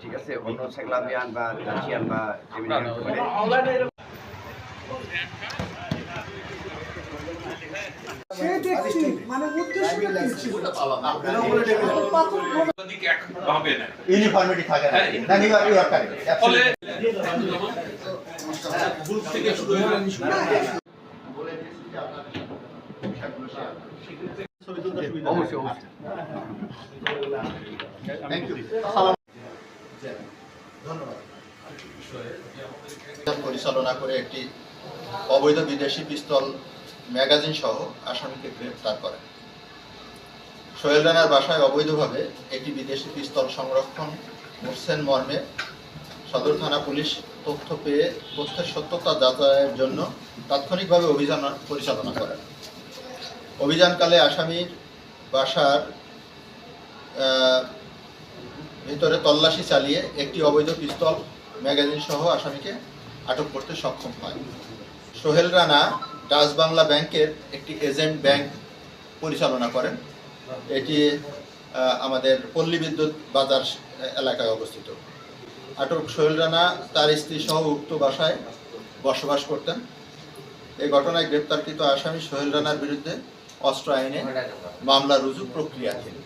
ঠিক আছে অন্য সেগলামিয়ান বা রাশিয়ান বা এমনি করে। সে দেখছি মানে ইউনিফর্মিটি থাকে না। ফলে থেকে শুরু হয়ে অবশ্যই ধন্যবাদ পরিচালনা করে একটি অবৈধ বিদেশি পিস্তল ম্যাগাজিন সহ আসামিকে গ্রেফতার করে। সোহেল রানার বাসায় অবৈধভাবে একটি বিদেশি পিস্তল সংরক্ষণ করছেন মর্মে সদর থানা পুলিশ তথ্য পেয়ে তথ্যের সত্যতা যাচাইয়ের জন্য তাৎক্ষণিকভাবে অভিযান পরিচালনা করেন। অভিযানকালে আসামির বাসার ভিতরে তল্লাশি চালিয়ে একটি অবৈধ পিস্তল, ম্যাগাজিন সহ আসামিকে আটক করতে সক্ষম হয়। সোহেল রানা ডাচ বাংলা ব্যাংকের একটি এজেন্ট ব্যাংক পরিচালনা করেন। এটি আমাদের পল্লী বিদ্যুৎ বাজার এলাকায় অবস্থিত। আটক সোহেল রানা তার স্ত্রী সহ উক্ত বাসায় বসবাস করতেন। এই ঘটনায় গ্রেপ্তারকৃত আসামি সোহেল রানার বিরুদ্ধে অস্ত্র আইনে মামলা রুজু প্রক্রিয়াধীন।